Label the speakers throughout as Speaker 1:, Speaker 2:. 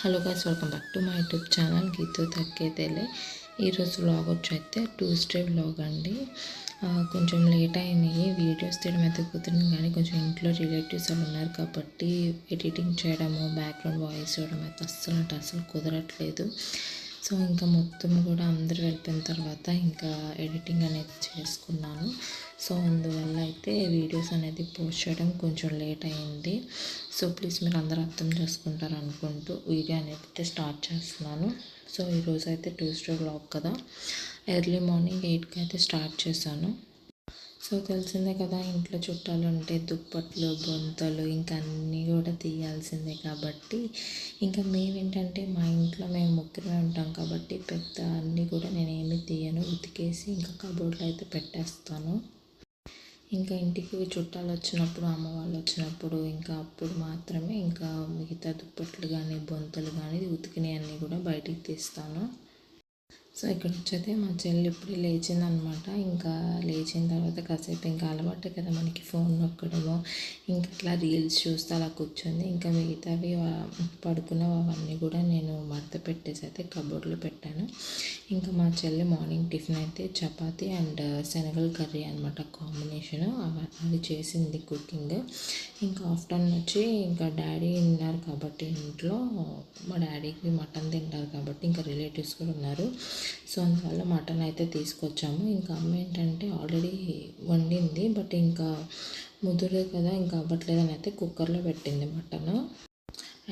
Speaker 1: Hello guys welcome back to my YouTube channel Geethu తగ్గేదేలే ఈరోజు vlog వచ్చి అయితే ట్యూస్డే వ్లాగ్ అండి. కొంచెం లేట్ అయినాయి వీడియోస్ తీయడం అయితే కుదిరింది కానీ కొంచెం ఇంట్లో రిలేటివ్స్ వాళ్ళు ఉన్నారు కాబట్టి ఎడిటింగ్ చేయడము బ్యాక్గ్రౌండ్ వాయిస్ ఇవ్వడం అయితే అస్సలు అంటే అస్సలు కుదరట్లేదు. సో ఇంకా మొత్తం కూడా అందరు వెళ్ళిపోయిన తర్వాత ఇంకా ఎడిటింగ్ అనేది చేసుకున్నాను. సో అందువల్ల అయితే వీడియోస్ అనేది పోస్ట్ చేయడం కొంచెం లేట్ అయింది. సో ప్లీజ్ మీరు అందరూ అర్థం చేసుకుంటారు అనుకుంటూ వీడియో అనేది అయితే స్టార్ట్ చేస్తున్నాను. సో ఈరోజు అయితే ట్యూస్డే బ్లాగ్ కదా. ఎర్లీ మార్నింగ్ ఎయిట్కి అయితే స్టార్ట్ చేశాను. సో తెలిసిందే కదా ఇంట్లో చుట్టాలు ఉంటే దుప్పట్లు బొంతలు ఇంకా అన్నీ కూడా తీయాల్సిందే కాబట్టి ఇంకా మేమేంటంటే మా ఇంట్లో మేము ముగ్గురమే ఉంటాం కాబట్టి పెద్ద అన్నీ కూడా నేను ఏమి తీయను ఉతికేసి ఇంకా కబోర్డ్లో అయితే పెట్టేస్తాను. ఇంకా ఇంటికి చుట్టాలు వచ్చినప్పుడు అమ్మ వాళ్ళు వచ్చినప్పుడు ఇంకా అప్పుడు మాత్రమే ఇంకా మిగతా దుప్పట్లు కానీ బొంతలు కానీ ఉతికినవి అన్నీ కూడా బయటికి తీస్తాను. సో ఇక్కడ వచ్చైతే మా చెల్లి ఇప్పుడే లేచిందనమాట. ఇంకా లేచిన తర్వాత కాసేపు ఇంకా అలవాటు కదా మనకి ఫోన్ నొక్కడము. ఇంకా ఇట్లా రీల్స్ చూస్తే అలా కూర్చుంది. ఇంకా మిగతావి పడుకున్నవి అవన్నీ కూడా నేను మడత పెట్టేసి అయితే కబోర్డ్లో పెట్టాను. ఇంకా మా చెల్లి మార్నింగ్ టిఫిన్ అయితే చపాతి అండ్ శనగల కర్రీ అనమాట కాంబినేషన్. అది చేసింది కుకింగ్. ఇంకా ఆఫ్టర్నూన్ వచ్చి ఇంకా డాడీ ఉన్నారు కాబట్టి ఇంట్లో. మా డాడీకి మటన్ తింటారు కాబట్టి ఇంకా రిలేటివ్స్ కూడా ఉన్నారు. సో అందువల్ల మటన్ అయితే తీసుకొచ్చాము. ఇంకా అమ్మ ఏంటంటే ఆల్రెడీ వండింది బట్ ఇంకా ముదురే కదా ఇంకా అవ్వట్లేదని అయితే కుక్కర్లో పెట్టింది మటన్.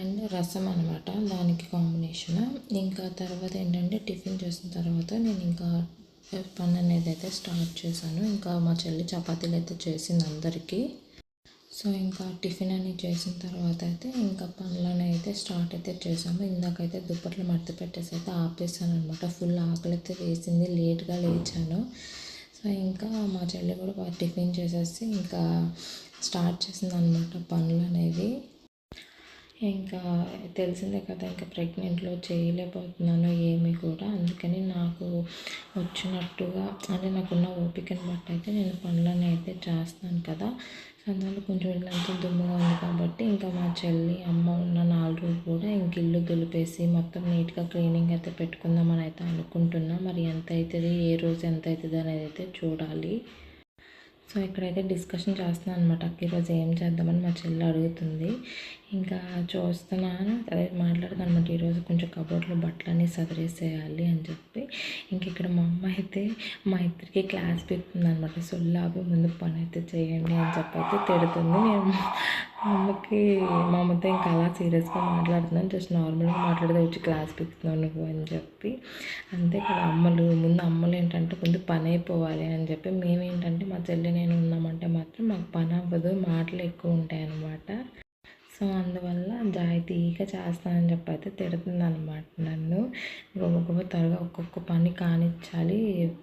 Speaker 1: అండ్ రసం అనమాట దానికి కాంబినేషన్. ఇంకా తర్వాత ఏంటంటే టిఫిన్ చేసిన తర్వాత నేను ఇంకా పని అనేది అయితే స్టార్ట్ చేశాను. ఇంకా మా చెల్లి చపాతీలు అయితే చేసింది అందరికీ. సో ఇంకా టిఫిన్ అని చేసిన తర్వాత అయితే ఇంకా పనులను అయితే స్టార్ట్ అయితే చేసాము ఇందాకైతే దుప్పట్లు మడత పెట్టేసి అయితే ఆపేసాను అనమాట ఫుల్ ఆకలి అయితే వేసింది. లేట్గా లేచాను. సో ఇంకా మా చెల్లి కూడా టిఫిన్ చేసేసి ఇంకా స్టార్ట్ చేసింది అనమాట పనులు అనేవి. ఇంకా తెలిసిందే కదా ఇంకా ప్రెగ్నెంట్లో చేయలేకపోతున్నాను ఏమి కూడా. అందుకని నాకు వచ్చినట్టుగా అంటే నాకున్న ఓపికని బట్టి అయితే నేను పనులను అయితే చేస్తాను కదా. అందువల్ల కొంచెం ఇల్లంతా దుమ్ముగా ఉంది కాబట్టి ఇంకా మా చెల్లి అమ్మ ఉన్న నాలుగు రోజులు కూడా ఇంక ఇల్లు దులిపేసి మొత్తం నీట్గా క్లీనింగ్ అయితే పెట్టుకుందామని అయితే అనుకుంటున్నా. మరి ఎంత అవుతుంది ఏ రోజు ఎంత అవుతుంది అనేది అయితే చూడాలి. సో ఇక్కడైతే డిస్కషన్ చేస్తున్నాను అనమాట ఈరోజు ఏం చేద్దామని మా చెల్లి అడుగుతుంది. ఇంకా చూస్తున్నాను. అదే మాట్లాడుతాను అనమాట ఈరోజు కొంచెం కబోర్డ్లో బట్టలన్నీ సదిరేసేయాలి అని చెప్పి. ఇంక ఇక్కడ మా అమ్మ అయితే మా ఇద్దరికి క్లాస్ పెడుతుంది అనమాట సొల్లాబి ముందు పని అయితే చేయండి అని చెప్పి అయితే తిడుతుంది. నేను అమ్మకి మా అమ్మతో ఇంకా అలా సీరియస్గా మాట్లాడుతున్నాను. జస్ట్ నార్మల్గా మాట్లాడితే వచ్చి క్లాస్ పెడుతున్నావు నువ్వు అని చెప్పి. అంతే కదా అమ్మలు ముందు అమ్మలు ఏంటంటే ముందు పని అయిపోవాలి అని చెప్పి. మేమేంటంటే మా చెల్లి నేను ఉన్నామంటే మాత్రం మాకు పని అవ్వదు మాటలు ఎక్కువ ఉంటాయి అన్నమాట సో అందువల్ల జాయితీగా చేస్తానని చెప్పి అయితే తిడుతుంది అనమాట నన్ను. గొప్ప త్వరగా ఒక్కొక్క పని కానిచ్చాలి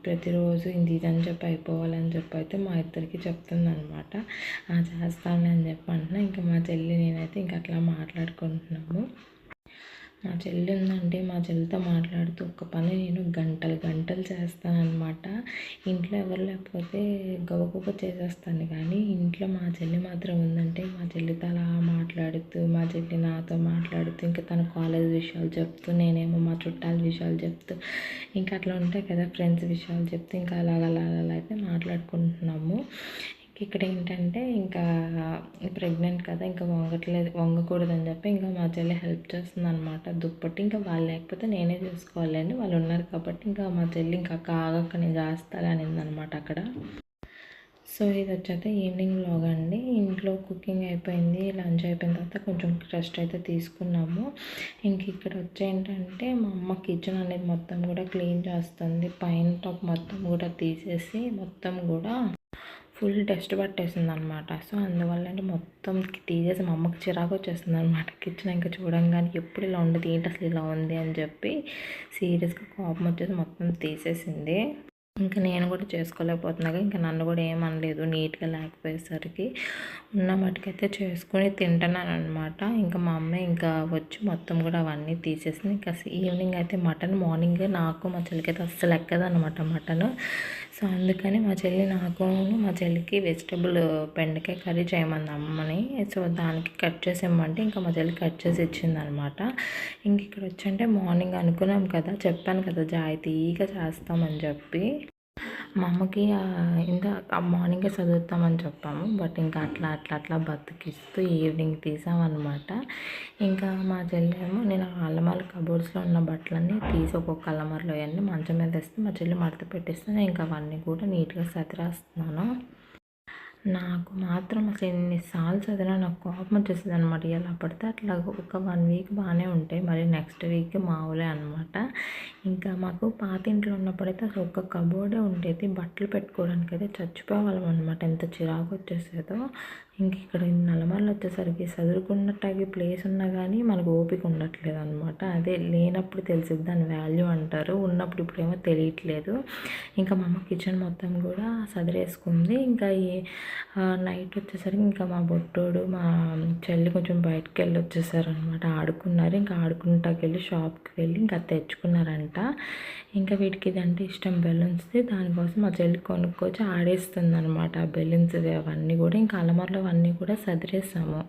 Speaker 1: ప్రతిరోజు ఇది ఇదని చెప్పి అయిపోవాలని చెప్పి అయితే మా ఇద్దరికి చెప్తుంది అనమాట చేస్తాను చెప్పి అంటున్నా. ఇంకా మా చెల్లి నేనైతే ఇంకా అట్లా మాట్లాడుకుంటున్నాము. మా చెల్లి ఉందంటే మా చెల్లితో మాట్లాడుతూ ఒక పని నేను గంటలు గంటలు చేస్తానన్నమాట. ఇంట్లో ఎవరు లేకపోతే గబగబ చేసేస్తాను. కానీ ఇంట్లో మా చెల్లి మాత్రం ఉందంటే మా చెల్లితో అలా మాట్లాడుతూ మా చెల్లి నాతో మాట్లాడుతూ ఇంకా తన కాలేజ్ విషయాలు చెప్తూ నేనేమో మా చుట్టాల విషయాలు చెప్తూ ఇంకా అట్లా ఉంటాయి కదా ఫ్రెండ్స్ విషయాలు చెప్తూ ఇంకా అలాగ అలా అలా అయితే మాట్లాడుకుంటున్నాము. ఇక్కడ ఏంటంటే ఇంకా ప్రెగ్నెంట్ కదా ఇంకా వంగట్లేదు వంగకూడదని చెప్పి ఇంకా మా చెల్లి హెల్ప్ చేస్తుంది అనమాట దుప్పటి. ఇంకా వాళ్ళు లేకపోతే నేనే చూసుకోవాలండి. వాళ్ళు ఉన్నారు కాబట్టి ఇంకా మా చెల్లి ఇంకా కాగక్క నేను చేస్తాను అనింది అనమాట అక్కడ. సో ఇది వచ్చేస్తే ఈవినింగ్ వ్లాగ్ అండి. ఇంట్లో కుకింగ్ అయిపోయింది లంచ్ అయిపోయిన తర్వాత కొంచెం రెస్ట్ అయితే తీసుకున్నాము. ఇంక ఇక్కడ వచ్చి ఏంటంటే మా అమ్మ కిచెన్ అనేది మొత్తం కూడా క్లీన్ చేస్తుంది. పైన టాప్ మొత్తం కూడా తీసేసి మొత్తం కూడా ఫుల్ డస్ట్ పట్టేసింది అనమాట సో అందువల్ల అంటే మొత్తం తీసేసి మా అమ్మకి చిరాకు వచ్చేస్తుంది అనమాట కిచెన్ ఇంకా చూడంగానే ఎప్పుడు ఇలా ఉండదు ఏంటి అసలు ఇలా ఉంది అని చెప్పి సీరియస్గా కోపం వచ్చేసి మొత్తం తీసేసింది. ఇంకా నేను కూడా చేసుకోలేకపోతున్నాగా. ఇంకా నన్ను కూడా ఏమనలేదు నీట్గా లేకపోయేసరికి. ఉన్న మటుకైతే చేసుకొని తింటున్నాను అనమాట ఇంకా మా అమ్మ ఇంకా వచ్చి మొత్తం కూడా అవన్నీ తీసేసింది. ఇంకా ఈవినింగ్ అయితే మటన్ మార్నింగ్ నాకు మా చెల్లికి అయితే అస్సలు ఎక్కదనమాట మటన్. సో అందుకని మా చెల్లి నాకు మా చెల్లికి వెజిటబుల్ బెండకాయ కర్రీ చేయమంది అమ్మని సో దానికి కట్ చేసి ఇంకా మా చెల్లి కట్ చేసి ఇచ్చింది అనమాట ఇంక ఇక్కడ వచ్చంటే మార్నింగ్ అనుకున్నాం కదా చెప్పాను కదా జాయితీగా చేస్తామని చెప్పి. మా అమ్మకి ఇంకా మార్నింగే చదువుతామని చెప్పాము. బట్ ఇంకా అట్లా అట్లా అట్లా బతికిస్తూ ఈవినింగ్ తీసామన్నమాట. ఇంకా మా చెల్లేమో నేను అల్లమాల కబోర్డ్స్లో ఉన్న బట్టలన్నీ తీసి ఒక్కొక్క అల్లమారలో అవన్నీ మంచం మీద వేస్తే మా చెల్లి మడత పెట్టిస్తే ఇంకా అవన్నీ కూడా నీట్గా సతిరేస్తున్నాను నాకు మాత్రం అసలు ఎన్నిసార్లు చదివినా నాకు కోపం వచ్చేస్తుంది అనమాట ఎలా పడితే అట్లా ఒక వన్ వీక్ బాగానే ఉంటాయి. మరి నెక్స్ట్ వీక్ మామూలే అనమాట ఇంకా మాకు పాత ఇంట్లో ఉన్నప్పుడైతే అసలు ఒక కబోర్డే ఉండేది. బట్టలు పెట్టుకోవడానికి అయితే చచ్చిపోవాళ్ళం అనమాట ఎంత చిరాకు వచ్చేసేదో. ఇంక ఇక్కడ నల్లమల్ల వచ్చేసరికి చదువుకున్నట్టు ప్లేస్ ఉన్నా కానీ మనకు ఓపిక ఉండట్లేదు అనమాట అదే లేనప్పుడు తెలిసింది దాని వాల్యూ అంటారు. ఉన్నప్పుడు ఇప్పుడేమో తెలియట్లేదు. ఇంకా మా అమ్మ కిచెన్ మొత్తం కూడా సదిరేసుకుంది. ఇంకా ఈ నైట్ వచ్చేసరికి ఇంకా మా బొట్టోడు మా చెల్లి కొంచెం బయటకు వెళ్ళి వచ్చేసారనమాట ఆడుకున్నారు. ఇంకా ఆడుకుంటాకి వెళ్ళి షాప్కి వెళ్ళి ఇంకా తెచ్చుకున్నారంట. ఇంకా వీటికి ఇదంటే ఇష్టం బెలూన్స్ది దానికోసం మా చెల్లి కొనుక్కొచ్చి ఆడేస్తుంది అనమాట ఆ బెలూన్స్ అవన్నీ కూడా. ఇంకా అలమరలో అవన్నీ కూడా సదిరేసాము.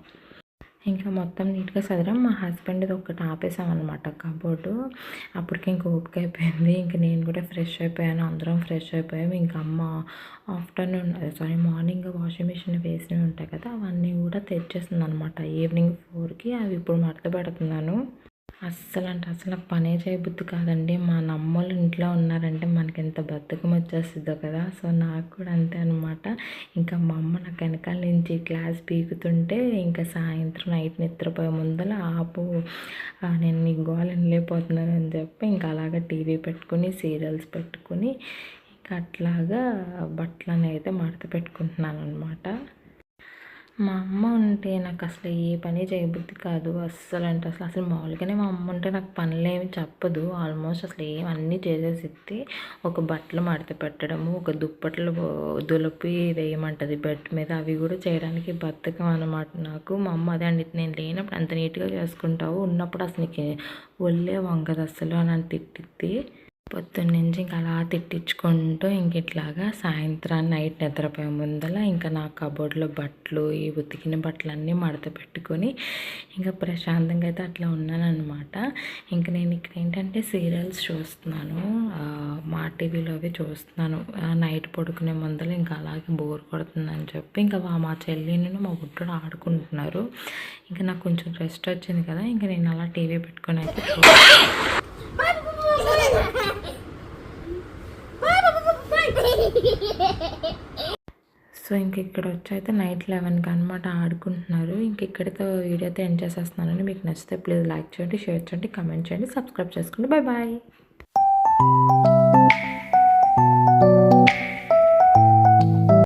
Speaker 1: ఇంకా మొత్తం నీట్గా సదిరాం. మా హస్బెండ్ది ఒకటి ఆపేసాం అనమాట కబోర్డు. అప్పటికి ఇంక ఓపిక అయిపోయింది. ఇంక నేను కూడా ఫ్రెష్ అయిపోయాను. అందరం ఫ్రెష్ అయిపోయాం. ఇంకా అమ్మ afternoon sorry morning washing machine వేసినవి ఉంటాయి కదా అవన్నీ కూడా తెచ్చేస్తుంది అనమాట ఈవినింగ్ ఫోర్కి. అవి ఇప్పుడు మడత పెడుతున్నాను. అస్సలు అంటే అసలు నాకు పనే చేయబుద్ధి కాదండి. మా నమ్మలు ఇంట్లో ఉన్నారంటే మనకి ఎంత బద్ధకం వచ్చేస్తుందో కదా. సో నాకు కూడా అంతే అనమాట ఇంకా మా అమ్మ నాకు వెనకాల నుంచి క్లాస్ పీకుతుంటే ఇంకా సాయంత్రం నైట్ నిద్రపోయే ముందర ఆపు నేను నీ గోల్ వెళ్ళిపోతున్నాను అని చెప్పి ఇంకా అలాగా టీవీ పెట్టుకుని సీరియల్స్ పెట్టుకుని ఇంకా అట్లాగా బట్టలు అయితే మడత పెట్టుకుంటున్నాను అనమాట మా అమ్మ ఉంటే నాకు అసలు ఏ పని చేయబుద్ధి కాదు. అస్సలు అంటే అసలు అసలు మామూలుగానే మా అమ్మ ఉంటే నాకు పనులేమి చెప్పదు. ఆల్మోస్ట్ అసలు ఏం అన్నీ చేసేసి ఒక బట్టలు మడత పెట్టడము ఒక దుప్పట్లు దులిపి వేయమంటది బెడ్ మీద. అవి కూడా చేయడానికి బద్ధకం అనమాట నాకు. మా అమ్మ అదే అండి నేను లేనప్పుడు అంత నీట్గా చేసుకుంటావు ఉన్నప్పుడు అసలు నీకు ఒళ్ళే వంగదు అసలు అని తిట్టిద్ది. పొద్దున్నుంచి ఇంకా అలా తిట్టించుకుంటూ ఇంక ఇట్లాగా సాయంత్రం నైట్ నిద్రపోయే ముందల ఇంకా నా కబోర్డ్లో బట్టలు ఈ ఉతికిన బట్టలన్నీ మడత పెట్టుకొని ఇంకా ప్రశాంతంగా అయితే అట్లా ఉన్నానమాట ఇంకా నేను ఇక్కడ ఏంటంటే సీరియల్స్ చూస్తున్నాను. మా టీవీలో అవి చూస్తున్నాను. నైట్ పడుకునే ముందర ఇంకా అలాగే బోర్ కొడుతుందని చెప్పి ఇంకా మా చెల్లిని మా బుట్టడు ఆడుకుంటున్నారు. ఇంకా నాకు కొంచెం రెస్ట్ వచ్చింది కదా ఇంకా నేను అలా టీవీ పెట్టుకొని అయితే సో ఇంక ఇక్కడ వచ్చి అయితే నైట్ లెవెన్కి అనమాట ఆడుకుంటున్నారు. ఇంక ఇక్కడితో వీడియో అయితే ఎండ్ చేసేస్తున్నానండి మీకు నచ్చితే ప్లీజ్ లైక్ చేయండి షేర్ చేయండి కమెంట్ చేయండి సబ్స్క్రైబ్ చేసుకోండి. Bye bye.